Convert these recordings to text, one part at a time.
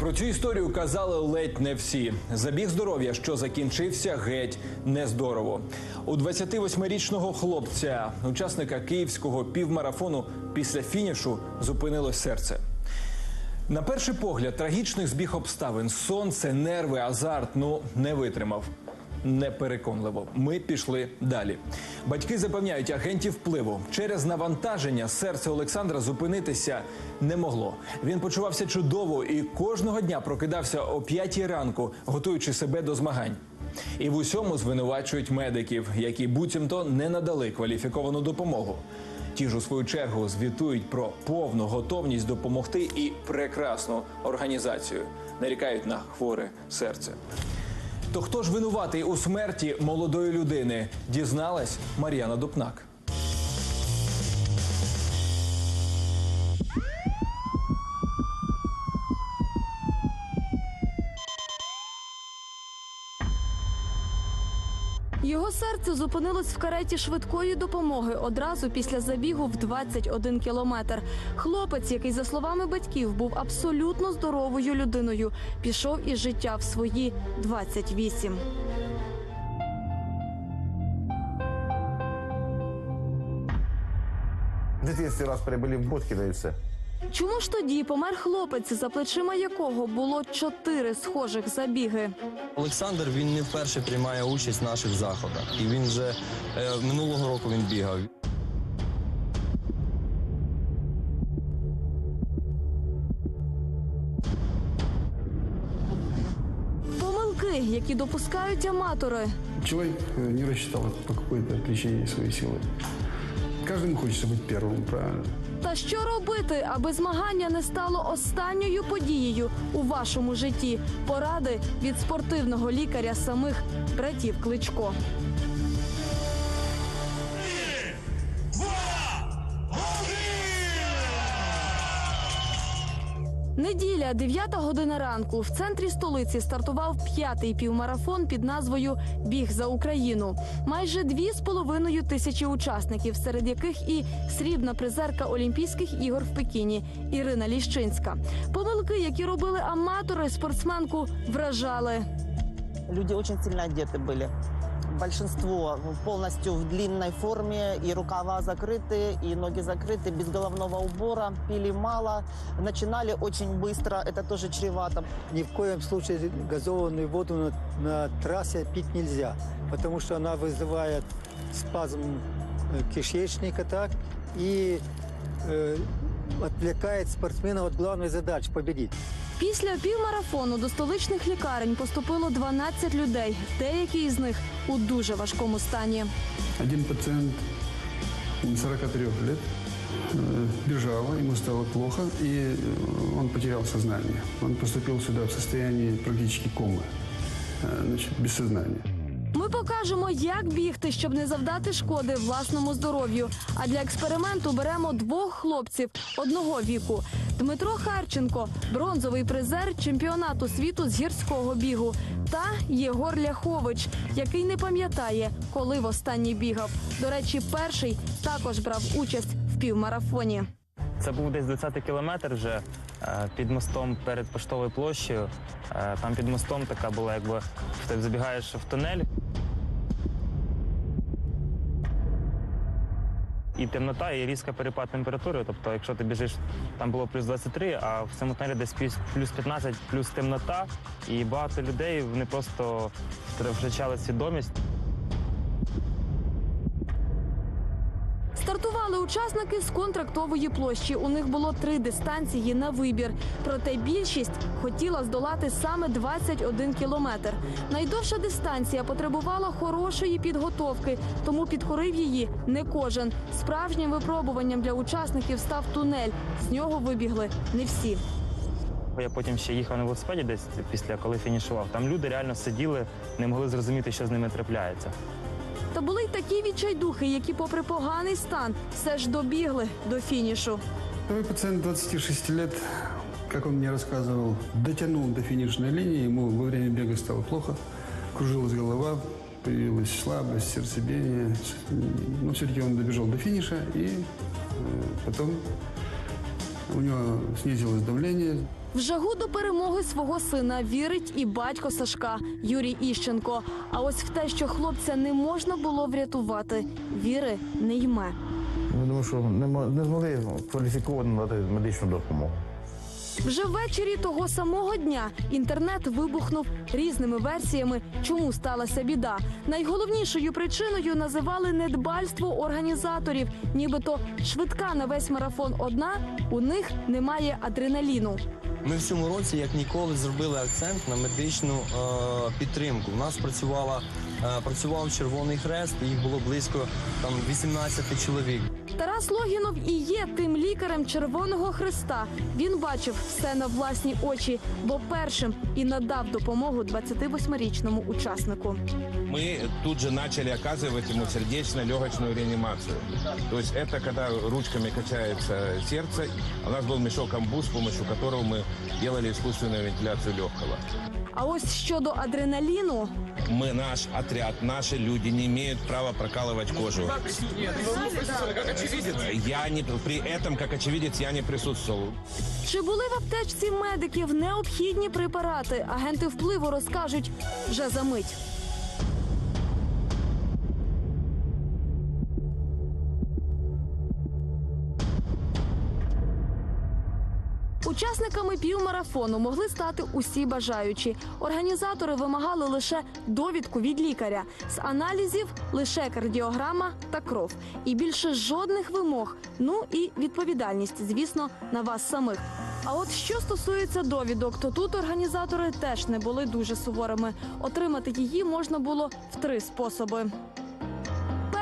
Про цю історію казали ледь не всі. Забіг здоров'я, що закінчився геть нездорово. У 28-річного хлопця, учасника київського півмарафону, після фінішу зупинилось серце. На перший погляд, трагічних збіг обставин, сонце, нерви, азарт ну не витримав. Непереконливо. Ми пішли далі. Батьки запевняють агентів впливу. Через навантаження серце Олександра зупинитися не могло. Він почувався чудово і кожного дня прокидався о п'ятій ранку, готуючи себе до змагань. І в усьому звинувачують медиків, які буцімто не надали кваліфіковану допомогу. Ті ж у свою чергу звітують про повну готовність допомогти і прекрасну організацію. Нарікають на хворе серце. То хто ж винуватий у смерті молодої людини? Дізналась Мар'яна Дупнак. Його серце зупинилось в кареті швидкої допомоги одразу після забігу в 21 кілометр. Хлопець, який, за словами батьків, був абсолютно здоровою людиною, пішов із життя в свої 28. В дитинстві раз прибули в Боткіно і все. Чому ж тоді помер хлопець, за плечима якого було чотири схожих забіги? Олександр він не вперше приймає участь в наших заходах. І він вже е, минулого року він бігав. Помилки, які допускають аматори. Человек э, не рассчитал по какой-то причине свои силы. Каждому хочется быть первым, правильно? Та що робити, аби змагання не стало останньою подією у вашому житті? Поради від спортивного лікаря самих братів Кличко. Неділя, 9 година ранку. В центрі столиці стартував п'ятий півмарафон під назвою Біг за Україну. Майже дві з половиною тисячі учасників, серед яких і срібна призерка Олімпійських ігор в Пекіні Ірина Ліщинська. Помилки, які робили аматори, спортсменку вражали. Люди очень сильно одеты были. Большинство полностью в длинной форме, и рукава закрыты, и ноги закрыты, без головного убора, пили мало, начинали очень быстро, это тоже чревато. Ни в коем случае газованную воду на, на трассе пить нельзя, потому что она вызывает спазм э, кишечника так и э, отвлекает спортсмена от главной задачи победить. Після півмарафону до столичних лікарень поступило 12 людей. Деякі із них у дуже важкому стані. Один пациент м, 43 лет э, бежал, ему стало плохо, и э, он потерял сознание. Он поступил сюда в состоянии практически комы, э, значит, без сознания. Ми покажемо, як бігти, щоб не завдати шкоди власному здоров'ю. А для експерименту беремо двох хлопців одного віку. Дмитро Харченко, бронзовий призер чемпіонату світу з гірського бігу, та Єгор Ляхович, який не пам'ятає, коли востаннє бігав. До речі, перший також брав участь в півмарафоні. Це був десь 20-й кілометр вже е, під мостом перед поштовою площею. Е, Там під мостом така була, якби ти забігаєш в тунель. І темнота, і різка перепад температури. Тобто, якщо ти біжиш, там було плюс 23, а в цьому тунелі десь плюс- плюс 15, плюс темнота. І багато людей вони просто втрачали свідомість. Стартували учасники з контрактової площі. У них було три дистанції на вибір. Проте більшість хотіла здолати саме 21 кілометр. Найдовша дистанція потребувала хорошої підготовки, тому підкорив її не кожен. Справжнім випробуванням для учасників став тунель. З нього вибігли не всі. Я потім ще їхав на велосипеді десь після коли фінішував. Там люди реально сиділи, не могли зрозуміти, що з ними трапляється. Та були й такі відчайдухи, які, попри поганий стан, все ж добігли до фінішу. Второй пациент 26 лет, как он мне рассказывал, дотянул до финишной линии, ему во время бега стало плохо, кружилась голова, появилась слабость, сердцебиение. Но все-таки он добежал до финиша и э, потом у нього знизилось давлення. В жагу до перемоги свого сина вірить і батько Сашка Юрій Іщенко. А ось в те, що хлопця не можна було врятувати, віри не йме. Я думаю, що не, мо- не змогли кваліфіковано надати медичну допомогу. Вже ввечері того самого дня інтернет вибухнув різними версіями, чому сталася біда. Найголовнішою причиною називали недбальство організаторів, нібито швидка на весь марафон одна, у них немає адреналіну. Ми в цьому році, як ніколи, зробили акцент на медичну е, підтримку. У нас працювала е, працював Червоний Хрест, їх було близько там 18 чоловік. Тарас Логінов і є тим лікарем Червоного Христа. Він бачив все на власні очі, бо першим і надав допомогу 28-річному учаснику Мы тут же начали оказывать ему сердечно-легочную реанимацию. То есть это когда ручками качается сердце. У нас был мешок амбу, с помощью которого мы делали искусственную вентиляцию легкого. А ось щодо адреналіну, Мы, наш отряд, наши люди не имеют права прокалывать кожу. Я не, при этом, как очевидец, я не присутствовал. чи були в аптечці медиків необхідні препарати? Агенти впливу розкажуть вже за мить. Учасниками півмарафону могли стати усі бажаючі. Організатори вимагали лише довідку від лікаря з аналізів лише кардіограма та кров. І більше жодних вимог. Ну і відповідальність, звісно, на вас самих. А от що стосується довідок, то тут організатори теж не були дуже суворими. Отримати її можна було в три способи.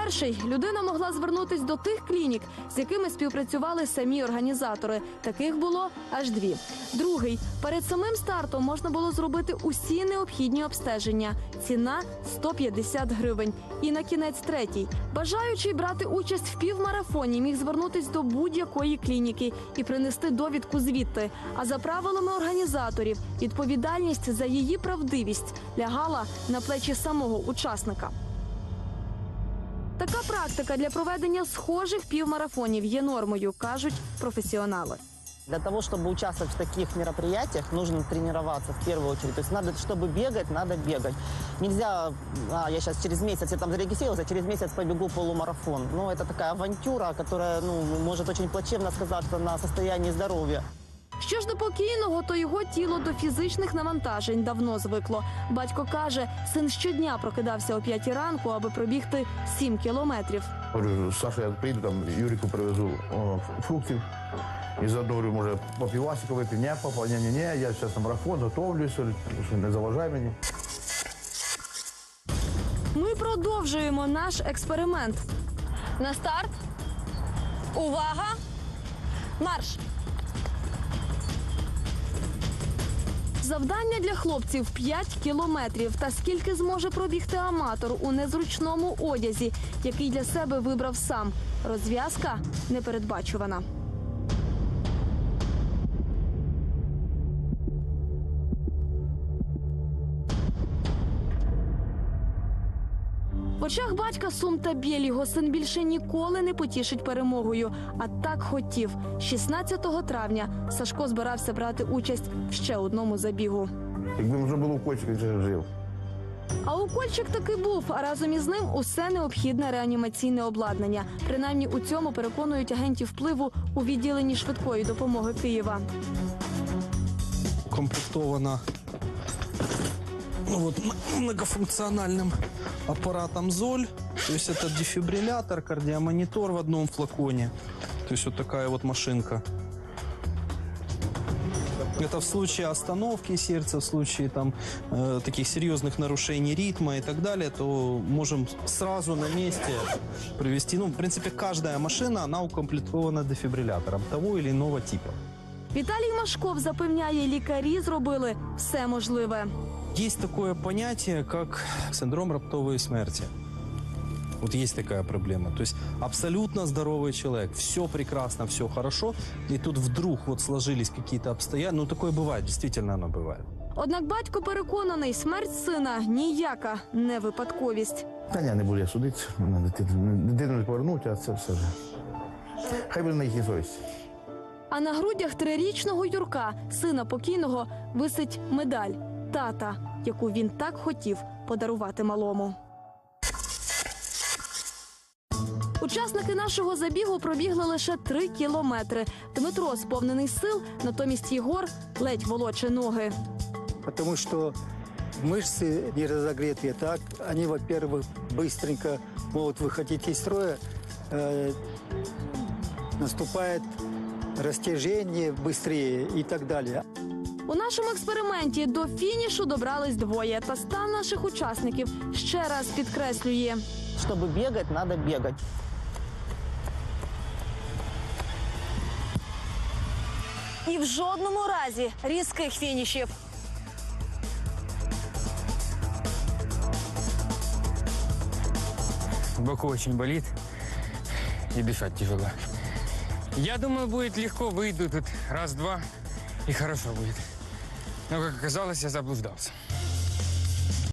Перший людина могла звернутись до тих клінік, з якими співпрацювали самі організатори. Таких було аж дві. Другий перед самим стартом можна було зробити усі необхідні обстеження. Ціна 150 гривень. І на кінець третій. Бажаючий брати участь в півмарафоні міг звернутись до будь-якої клініки і принести довідку звідти. А за правилами організаторів відповідальність за її правдивість лягала на плечі самого учасника. Така практика для проведення схожих півмарафонів є нормою, кажуть професіонали. Для того, чтобы участвовать в таких мероприятиях, нужно тренироваться в первую очередь. То есть надо, чтобы бегать, надо бегать. Нельзя, а, я сейчас через месяц, я там зарегистрировался, через месяц побегу полумарафон. Ну, это такая авантюра, которая, ну, может очень плачевно сказаться на состоянии здоровья. Що ж до покійного, то його тіло до фізичних навантажень давно звикло. Батько каже, син щодня прокидався о п'ятій ранку, аби пробігти сім кілометрів. Говорю, Саша, я приїду, там Юрику привезу о, фруктів. І заодно говорю, може, по півасику випив. Ні, папа, ні, ні, ні, я зараз на марафон, готовлюся, не заважай мені. Ми продовжуємо наш експеримент. На старт. Увага! Марш! Завдання для хлопців 5 кілометрів. Та скільки зможе пробігти аматор у незручному одязі, який для себе вибрав сам. Розв'язка непередбачувана. Очах батька сум та біль його син більше ніколи не потішить перемогою. А так хотів. 16 травня Сашко збирався брати участь в ще одному забігу. Якби вже було кочі, він вже жив. А укольчик таки був, а разом із ним усе необхідне реанімаційне обладнання. Принаймні у цьому переконують агентів впливу у відділенні швидкої допомоги Києва. укомплектована ну, вот, м- многофункциональным аппаратом ЗОЛь. То есть это дефибриллятор, кардиомонитор в одном флаконе. То есть вот такая вот машинка. Это в случае остановки сердца, в случае там э, таких серьезных нарушений ритма и так далее, то можем сразу на месте привести. Ну, в принципе, каждая машина, она укомплектована дефибриллятором того или иного типа. Віталій Машков запевняє, лікарі зробили все можливе. Есть такое понятие, как синдром раптовой смерти. Вот есть такая проблема. То есть абсолютно здоровый человек, все прекрасно, все хорошо, и тут вдруг вот сложились какие-то обстоятельства. Ну, такое бывает, действительно оно бывает. Однак батько переконаний, смерть сина ніяка не випадковість. Та ні, не буду я судитися. Мене дитину, дитину не повернуть, а це все вже. Хай буде на їхній совісті. А на грудях трирічного Юрка, сина покійного, висить медаль тата, яку він так хотів подарувати малому. Учасники нашого забігу пробігли лише три кілометри. Дмитро сповнений сил, натомість Єгор ледь волоче ноги. Потому что мышцы не разогретые так, они, во-первых, быстренько могут выходить из строя, э, наступает растяжение быстрее и так далее. У нашому експерименті до фінішу добрались двоє. Та стан наших учасників ще раз підкреслює. Чтобы бегать, надо бегать. І в жодному разі різких фінішів. В боку очень болит и дышать тяжело. Я думаю, будет легко, выйду тут раз-два и хорошо будет. Но, как оказалось, я заблуждался.